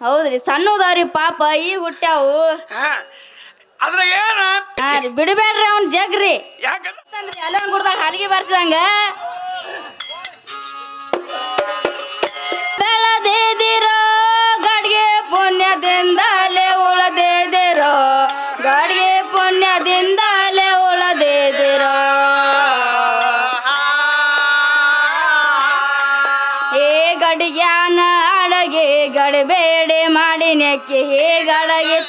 ಹೌದ್ರಿ ಸಣ್ಣದವ್ರಿ ಪಾಪ ಈಗ ಹುಟ್ಟ್ಯಾವು. ಹಾ ಅದ್ರಾಗ ಏನ? ಹಾ ರೀ ಬಿಡಬೇಡ್ರಿ ಅವ್ನ ಜಗ್ರಿ. ಯಾಕಂದ್ರೆ? ತಂದ್ರಿ ಅಲ್ಲ ಗುಡ್ದಾಗ ಹಲಿಗೆ ಬರ್ಸಿದಂಗ. ಬೆಳದಿದಿರೋ ಗಡ್ಗೆ ಪುಣ್ಯದಿಂದಲೇ ಉಳದಿದಿರೋ ಮಾಡಿ ಹೇಗಡಗೆ ಏ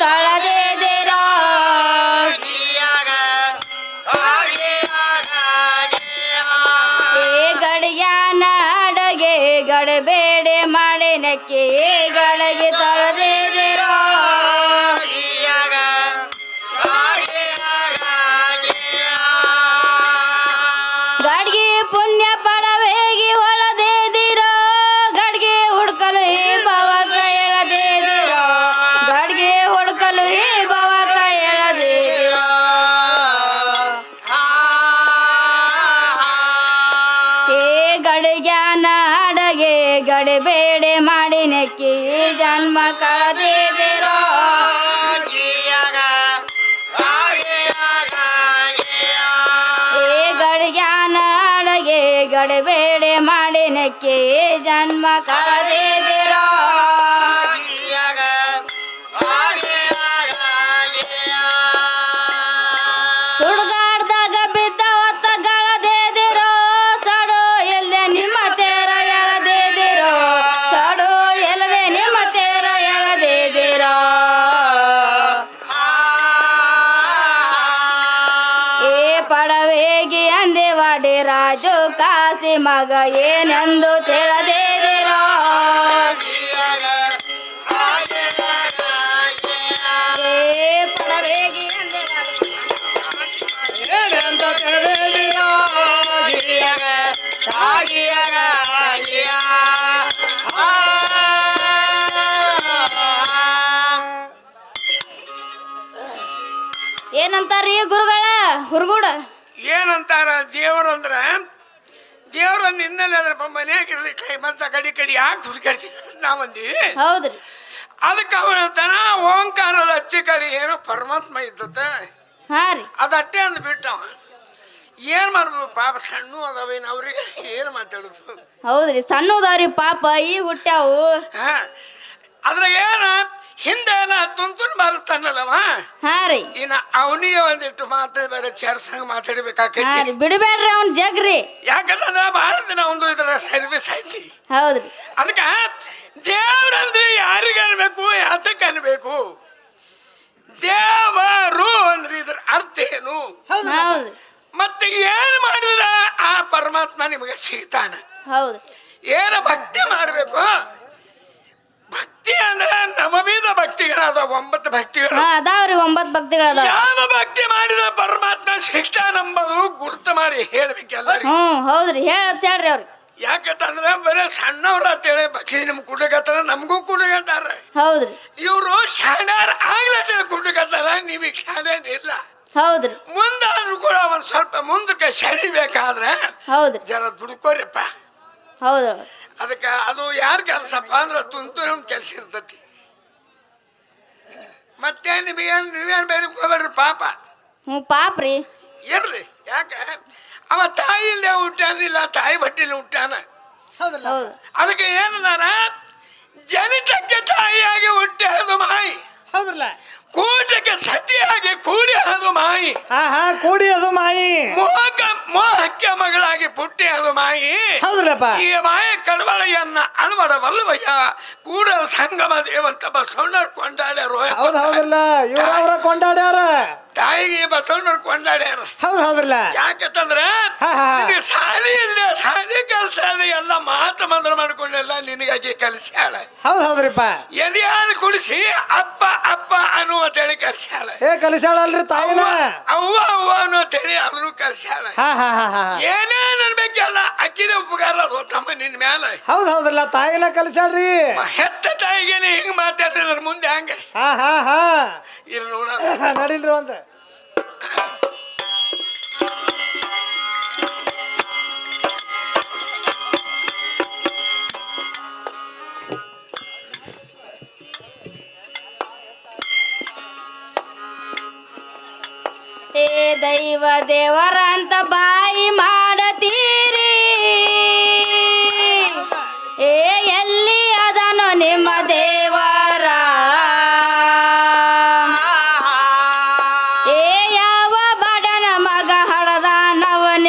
ಸಾಗಿಯಾಗ ಏನೆಂದು ಆ. ರೀ ಗುರುಗಳ ಹುರ್ಗುಡ? ಏನಂತಾರ ದೇವ್ರಂದ್ರ ದೇವ್ರ ನಿನ್ನಲ್ಲಿ ಅದ್ರ ಇರಲಿ ಕೈ ಮತ್ತ ಕಡಿ ಕಡಿ ಯಾಕೆ ಹುಡುಕಾಡ್ಸಿ ನಾವಂದಿವಿ ಹೌದ್ರಿ. ಅದಕ್ಕೆ ಅವನಂತಾನ ಓಂಕಾರದ ಅಚ್ಚಿ ಕಡೆ ಏನೋ ಪರಮಾತ್ಮ ಇದ್ದತೆ ಹಾ ರೀ. ಅದಟ್ಟೆ ಅಂದ್ ಬಿಟ್ಟವ ಏನ್ ಮಾಡ್ಬೋದು ಪಾಪ? ಸಣ್ಣ ಅದಾವೇನು ಅವ್ರಿಗೆ. ಏನು ಮಾತಾಡೋದು? ಹೌದ್ರಿ. ಸಣ್ಣದವ್ರಿ ಪಾಪ. ಈ ಹುಟ್ಟ್ಯಾವು. ಹಾಂ. ಅದ್ರಾಗ ಏನ? ಹಿಂದೆ ಏನ ತುಂತುನ್ ಬಾರಿಸ್ತಾನಲ್ಲವ ಹಾ ರೀ. ಇನ್ನ ಅವನಿಗೆ ಒಂದಿಟ್ಟು ಮಾತು ಬೇರೆ ಚರ್ಸಂಗ್ ಮಾತಾಡಬೇಕಾಕೈತಿ. ಬಿಡಬೇಡ್ರಿ ಅವ್ನ ಜಗ್ರಿ ಯಾಕಂದ್ರೆ ಬಹಳ ದಿನ ಒಂದು ಇದರ ಸರ್ವಿಸ್ ಐತಿ. ಹೌದ್ರಿ. ಅದಕ್ಕೆ ದೇವ್ರಂದ್ರೆ ಯಾರಿಗೆ ಅನ್ಬೇಕು ಯಾತಕ್ಕೆ ಅನ್ಬೇಕು? ದೇವರು ಅಂದ್ರೆ ಇದ್ರ ಅರ್ಥ ಏನು? ಹೌದ್ರಿ. ಮತ್ತೆ ಏನು ಮಾಡಿದ್ರೆ ಆ ಪರಮಾತ್ಮ ನಿಮಗೆ ಸಿಗ್ತಾನ? ಹೌದ್ರಿ. ಏನು ಭಕ್ತಿ ಮಾಡಬೇಕು? ಭಕ್ತಿ ಅಂದ್ರೆ ನವವಿಧ ಭಕ್ತಿಗಳಾದ ಒಂಬತ್ತು ಭಕ್ತಿಗಳು. ಅದಾವ್ರಿ ಒಂಬತ್ತು ಭಕ್ತಿಗಳು ಅದಾವ ಯಾವ ಭಕ್ತಿ ಮಾಡಿದ ಪರಮಾತ್ಮ ಶಿಕ್ಷಾನಂಬುದು ಗುರುತು ಮಾಡಿ ಹೇಳ್ಬೇಕಲ್ಲ ಹ್ಮ್ ಹೌದ್ರಿ ಹೇಳತ್ ಹೇಳ್ರಿ ಅವ್ರಿ. ಯಾಕಂತಂದ್ರೆ ಬರೀ ಸಣ್ಣವ್ರ ಅಂತೇಳಿ ಭಕ್ತಿ ನಿಮ್ಗೆ ಕುಡ್ಲಿಕತ್ತಾರ ನಮಗೂ ಕುಡ್ಲಿಕತ್ತಾರ. ಹೌದ್ರಿ. ಇವರು ಶಾಣ್ಯಾರ ಆಗ್ಲೇ ಕುಡ್ಲಿಕತ್ತಾರ ನೀವೀಗ ಶಾಣೆ ಇಲ್ಲ. ಹೌದ್ರಿ. ಮುಂದಾದ್ರೂ ಕೂಡ ಒಂದ್ ಸ್ವಲ್ಪ ಮುಂದಕ್ಕೆ ಸೆಳಿಬೇಕಾದ್ರೆ ಹೌದ್ರಿ. ಜರ ದುಡ್ಕೋರಿಪ್ಪ. ಹೌದ್ರಿ. ಅದಕ್ಕೆ ಅದು ಯಾರು ಕೆಲಸಪ್ಪ ಅಂದ್ರೆ ತುಂತು ನಮ್ ಕೆಲಸ ಇರ್ತತಿ. ಮತ್ತೆ ನಿಮಗೇನು ನೀವೇನು ಬೇರೆ ಹೋಗ್ಬೇಡ್ರಿ ಪಾಪ. ಹ್ಞೂ ಪಾಪ್ರಿ. ಇರ್ಲಿ ಯಾಕೆ? ಅವ ತಾಯಿ ಇಲ್ಲದೆ ಹುಟ್ಟಾನಿಲ್ಲ ತಾಯಿ ಬಟ್ಟಿಲಿ ಹುಟ್ಟಾನ ಅದಕ್ಕೆ ಏನದಾರ ಜನಿತಕ್ಕೆ ತಾಯಿಯಾಗಿ ಹುಟ್ಟಿ ಅದು ಮಾಯಿ. ಹೌದ್ರಲ್ಲ? ಕೂಟಕ್ಕೆ ಸತಿಯಾಗಿ ಕೂಡಿ ಅದು ಮಾಯಿ ಹಾ ಹಾ ಕೂಡಿ ಅದು ಮಾಯಿ ಮೋಹಕ ಮೋಹಕ್ಕೆ ಮಗಳಾಗಿ ಪುಟ್ಟಿ ಅದು ಮಾಯಿ ಹೌದ್ರಲ್ಲಪ್ಪ ಈ ಮಾಯ ಕಡವಳೆಯನ್ನ ಅಳವಡ ವಲ್ಲವಯ್ಯ ಕೂಡಲ ಸಂಗಮ ದೇವಂತ ಬಸವಣ್ಣರು ಕೊಂಡಾಡ್ಯಾರು ಹೌದ್ ಹೌದ್ರಲ್ಲ ಇವ್ರ ಅವ್ರ ಕೊಂಡಾಡ್ಯಾರ ತಾಯಿಗೆ ಬಸವಣ್ಣರು ಕೊಂಡಾಡ್ಯಾರ ಹೌದು ಹೌದ್ರಲ್ಲ? ಯಾಕಂತಂದ್ರ. ನಿನಗೆ ಸಾಲಿ ಇಲ್ಲ ಸಾಲಿ ಕೆಲಸ ಎಲ್ಲ ಮಾತು ಮಂದ್ರ ಮಾಡ್ಕೊಂಡೆಲ್ಲ ನಿನಗಾಗಿ ಕಲಿಸ್ಯಾಳ ಹೌದು ಹೌದ್ರಿಪ್ಪ. ಎದೆಯಾಲು ಕುಡಿಸಿ ಅಪ್ಪ ಅಪ್ಪ ಅನ್ನುವ ತಳಿ ಕಲಿಸ್ಯಾಳ ಏ ಕಲಿಸಾಳಲ್ರಿ ತಾಯಿನ? ಅವ್ವ ಅವ್ವ ಅನ್ನುವಂತೇಳಿ ಅದನ್ನು ಕಲಿಸ್ಯಾಳ ಏನೇ ಅನ್ಬೇಕಲ್ಲ ಅಕ್ಕಿದ ಉಪಕಾರ ತಮ್ಮ ನಿನ್ ಮ್ಯಾಲ. ಹೌದು ಹೌದ್ರಲ್ಲ ತಾಯಿನ ಕಲಿಸ್ಯಾಳ್ರಿ ಹೆತ್ತ ತಾಯಿಗೆ ಹಿಂಗ್ ಮಾತಾಡಿದ್ರ ಮುಂದೆ ಹಂಗೆ. ಹಾ ಹಾ ಹಾ. ನಡೀಲ್ರಿ ಒಂದು. ದೈವ ದೇವರಂತ ಬಾಯಿ ಮಾ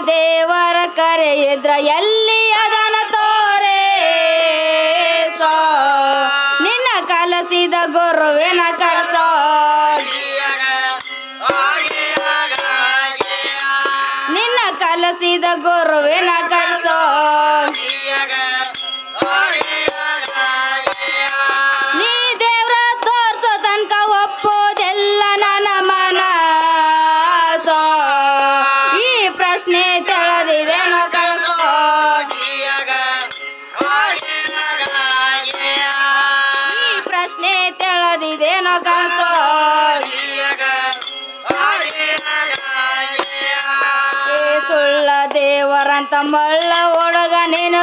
ದೇವರ ಕರೆಯದ್ರ ಎಲ್ಲಿ ಅದ? ತಮ್ಮಳ್ಳ ಒಡಗ ನೀನು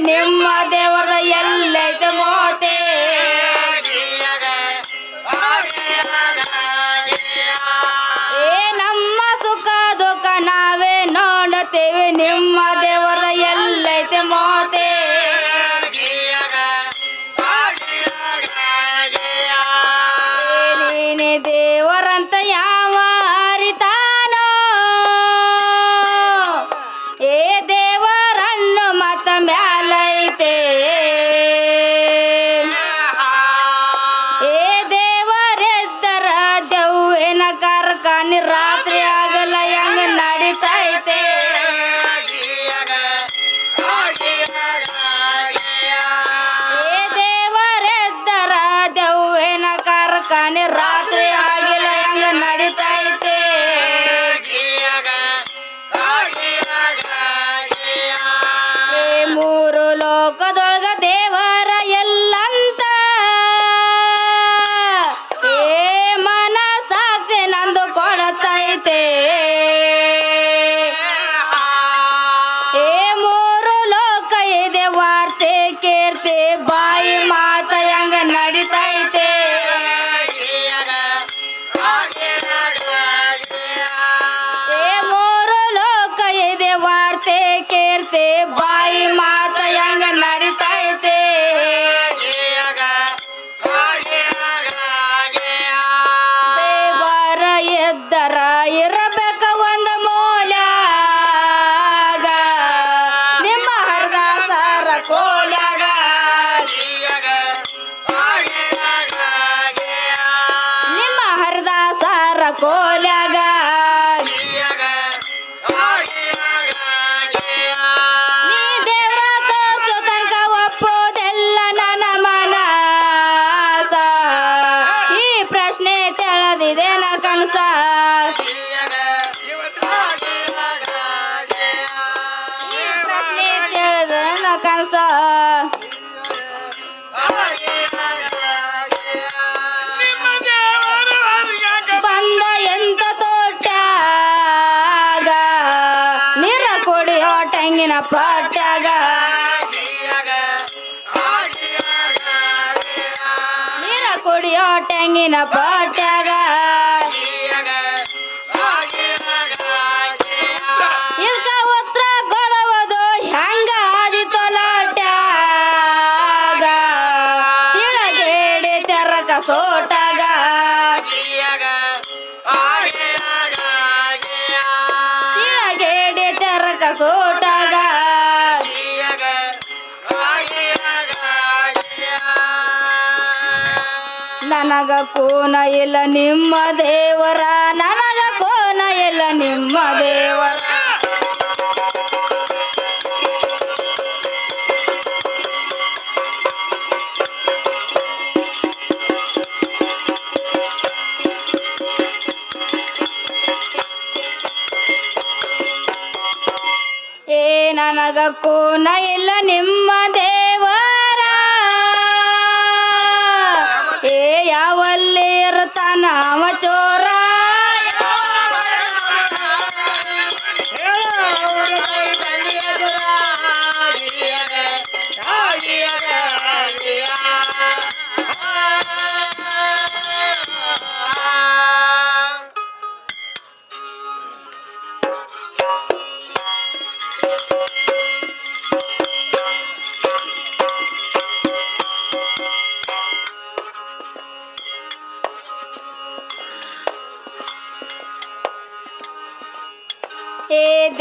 ನಿಮ್ಮ ದೇವರ ಎಲ್ಲ করে பாட்டாக ನನಗ ಕೋನ ಇಲ್ಲ ನಿಮ್ಮ ದೇವರ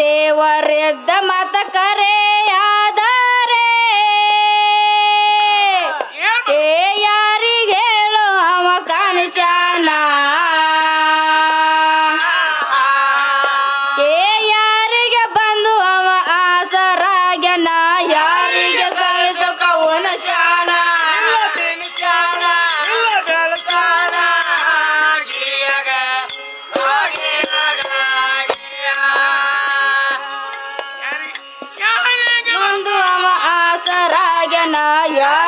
ದೇವರೆದ್ದ ಮತ ಕರೆ. yeah.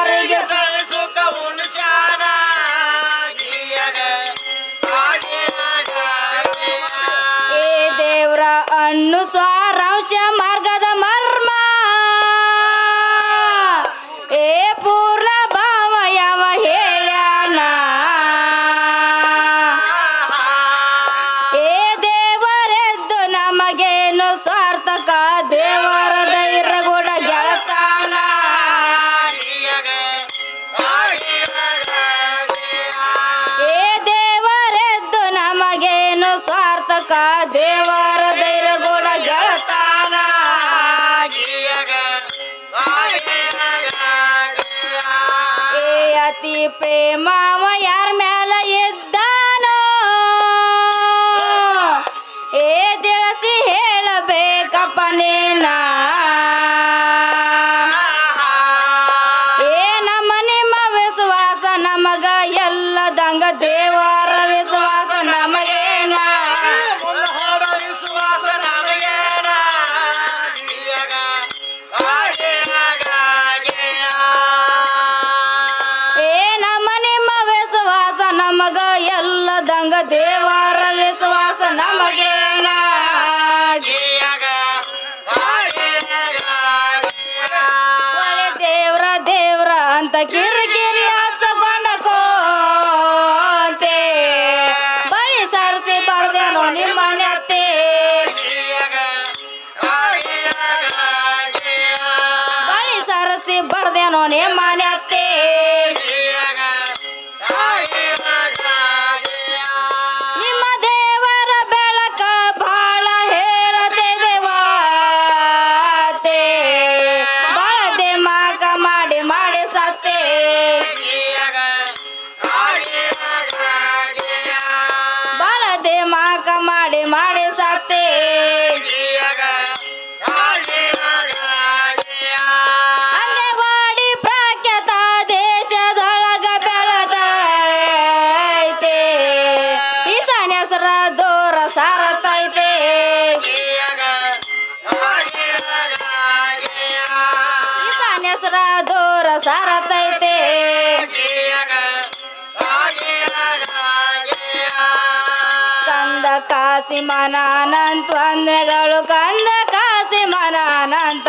ಕಾಸಿ ಮನಾನಂತ ವಂದನೆಗಳು ಕಂದ ಕಾಸಿ ಮನ ಅನಂತ